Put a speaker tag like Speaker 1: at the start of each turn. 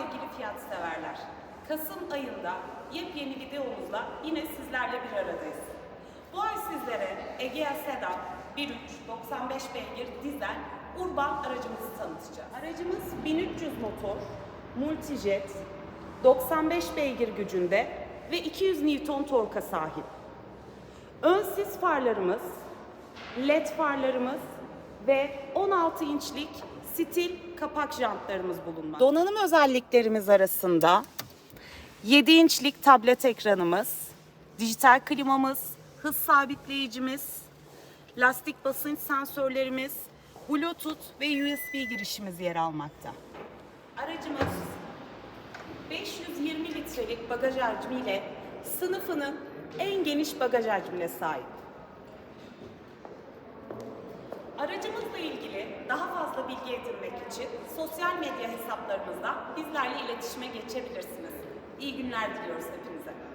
Speaker 1: sevgili fiyat severler. Kasım ayında yepyeni videomuzla yine sizlerle bir aradayız. Bu ay sizlere Egea Sedan 1.3 95 beygir dizel urban aracımızı tanıtacağız. Aracımız 1300 motor, multijet, 95 beygir gücünde ve 200 Newton torka sahip. Ön sis farlarımız, led farlarımız ve 16 inçlik stil kapak jantlarımız bulunmakta. Donanım özelliklerimiz arasında 7 inçlik tablet ekranımız, dijital klimamız, hız sabitleyicimiz, lastik basınç sensörlerimiz, Bluetooth ve USB girişimiz yer almakta. Aracımız 520 litrelik bagaj hacmiyle sınıfının en geniş bagaj hacmine sahip. Aracımızla ilgili daha fazla bilgi edinmek için sosyal medya hesaplarımızda bizlerle iletişime geçebilirsiniz. İyi günler diliyoruz hepinize.